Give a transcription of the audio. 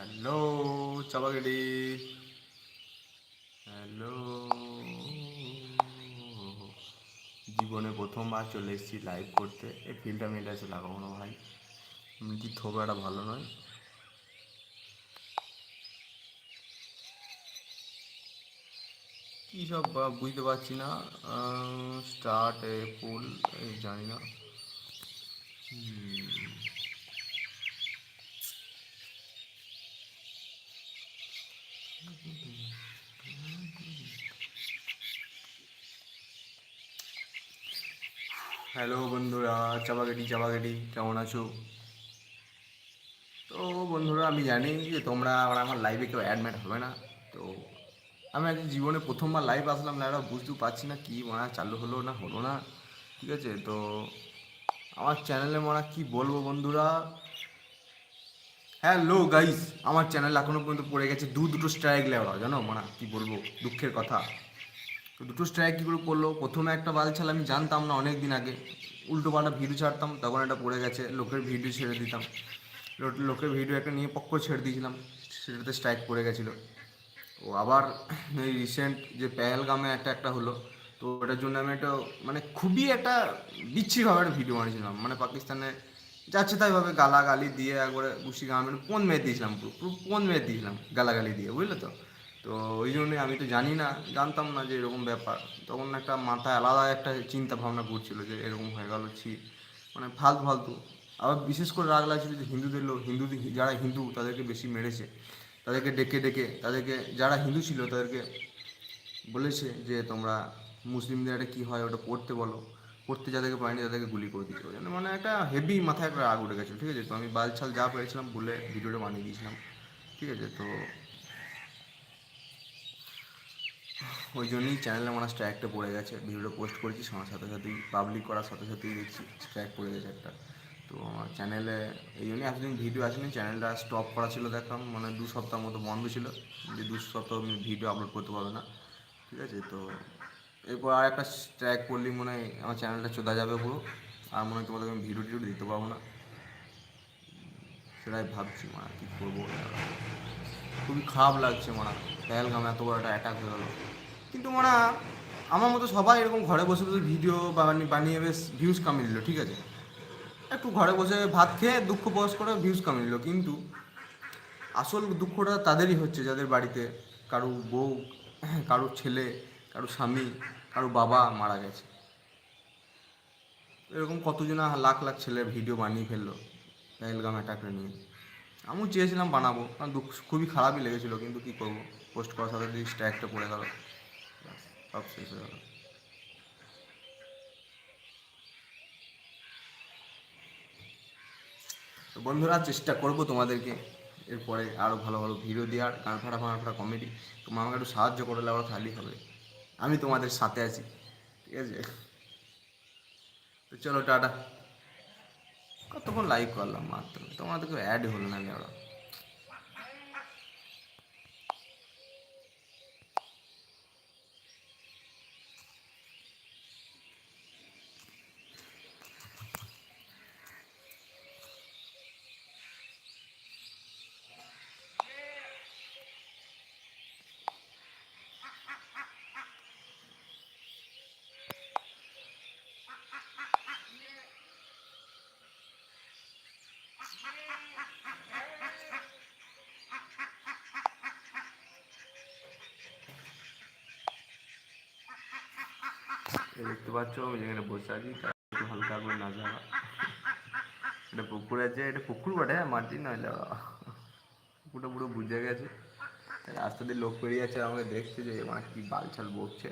Hello চাপাগেডি hello. জীবনে প্রথমবার চলে এসেছি লাইভ করতে। এই ফিল্টার মিলটা এসে লাগাবো না ভাই। এমনি থোবড়াটা ভালো নয়? কী সব বুঝতে পারছি না। স্টার্ট এ ফুল জানি না। হ্যালো বন্ধুরা চাপাগেটি চাপাগেটি কেমন আছো? তো বন্ধুরা, আমি জানি যে তোমরা আর আমার লাইভে কেউ অ্যাডমিট হবে না। তো আমি আজ জীবনে প্রথমবার লাইভ আসলাম না এটা বুঝতেও পারছি না কী মারা চালু হলো না হলো না। ঠিক আছে, তো আমার চ্যানেলে মারা কি বলব বন্ধুরা? হ্যালো গাইস আমার চ্যানেল এখনও পর্যন্ত পড়ে গেছে দু দুটো স্ট্রাইক লেওয়া জানো? মানা কি বলব, দুঃখের কথা। তো দুটো স্ট্রাইক কী করে প্রথমে একটা বাল ছাল আমি জানতাম না অনেক দিন আগে। উল্টো পাল্টা ভিডিও ছাড়তাম, তখন এটা পড়ে গেছে, লোকের ভিডিও ছেড়ে দিতাম। লোকের ভিডিও একটা নিয়ে পক্ষ ছেড়ে দিয়েছিলাম, সেটাতে স্ট্রাইক পড়ে গেছিল। ও আবার এই রিসেন্ট যে পেহেলগামে একটা একটা হলো, তো ওটার জন্য আমি একটা মানে খুবই একটা বিচ্ছিরিভাবে একটা ভিডিও বানিয়েছিলাম। মানে পাকিস্তানে যাচ্ছে তাই ভাবে গালাগালি দিয়ে একবারে বুসি গা মানে পোন মেরে দিয়েছিলাম পুরো পুরো পোন মেরে দিয়েছিলাম গালাগালি দিয়ে, বুঝলে তো? তো ওই জন্যে আমি তো জানি না, জানতাম না যে এরকম ব্যাপার। তখন একটা মাথায় আলাদা একটা চিন্তা ভাবনা করছিল যে এরকম হয়ে গেল ছি মানে ফালতু ফালতু। আবার বিশেষ করে রাগ লাগছিল যে হিন্দুদের লোক, হিন্দু যারা হিন্দু তাদেরকে বেশি মেরেছে, তাদেরকে ডেকে ডেকে, তাদেরকে যারা হিন্দু ছিল তাদেরকে বলেছে যে তোমরা মুসলিমদের একটা কী হয় ওটা পড়তে বলো, পড়তে যাদেরকে পারেনি তাদেরকে গুলি করে দিতে ওই মানে একটা হেভি মাথায় একটা রাগ উঠে গেছিল, ঠিক আছে? তো আমি বালছাল যা পেরেছিলাম বলে ভিডিওটা বানিয়ে দিয়েছিলাম, ঠিক আছে? তো ওই জন্যই চ্যানেলে আমার স্ট্র্যাকটা পড়ে গেছে। ভিডিওটা পোস্ট করেছি আমার সাথে সাথেই পাবলিক করার সাথে সাথেই দেখছি স্ট্র্যাক পড়ে গেছে একটা। তো আমার চ্যানেলে এই জন্যই এতদিন ভিডিও আসেনি চ্যানেলটা স্টপ করা ছিল দেখলাম মানে দু সপ্তাহ মতো বন্ধ ছিল। যে দু সপ্তাহ আমি ভিডিও আপলোড করতে পারবে না। ঠিক আছে, তো এরপর আর একটা স্ট্র্যাক করলেই মনে হয় আমার চ্যানেলটা চোদা যাবে পুরো। আর মনে হয় তোমাদের আমি ভিডিও টিডিও দিতে পারব না। সেটাই ভাবছি মানে কী করব। খুবই খারাপ লাগছে মারা পেহেলগাম এত বড় একটা অ্যাটাক হয়ে গেলো। কিন্তু মারা আমার মতো সবাই এরকম ঘরে বসে বসে ভিডিও বানিয়ে বেশ ভিউজ কামিয়ে নিল ঠিক আছে? একটু ঘরে বসে ভাত খেয়ে দুঃখ প্রকাশ করে ভিউজ কামিয়ে নিল কিন্তু আসল দুঃখটা তাদেরই হচ্ছে, যাদের বাড়িতে কারও বউ, কারও ছেলে, কারও স্বামী, কারও বাবা মারা গেছে। এরকম কতজনা লাখ লাখ ছেলের ভিডিও বানিয়ে ফেলল পেহেলগাম অ্যাটাকটা নিয়ে। আমিও চেয়েছিলাম বানাবো, কারণ দুঃখ, খুবই খারাপই লেগেছিলো, কিন্তু কী করব? পোস্ট করার সাথে যদি স্ট্যাকটা পড়ে গেল। সব শেষ হয়ে গেল। তো বন্ধুরা, চেষ্টা করব তোমাদেরকে এরপরে আরও ভালো ভালো ভিডিও দেওয়ার, গান ফাড়া ফাড়া ফাড়া কমেডি তোমরা আমাকে একটু সাহায্য করলে আবার খালি হবে। আমি তোমাদের সাথে আছি, ঠিক আছে? তো চলো, টাটা। কতক্ষণ লাইক করলাম মাত্র? তোমাদেরকে অ্যাড হলো না ওরা দেখতে পাচ্ছ আমি যেখানে বসে আছি একটু হালকা করে না যাওয়া এটা পুকুর আছে, এটা পুকুর বটে, মাটি নয় পুকুরটা পুরো বুঝে গেছে। রাস্তা দিয়ে লোক পেরিয়ে যাচ্ছে, আমাকে দেখছে যে মানে কি বাল ছাল বকছে।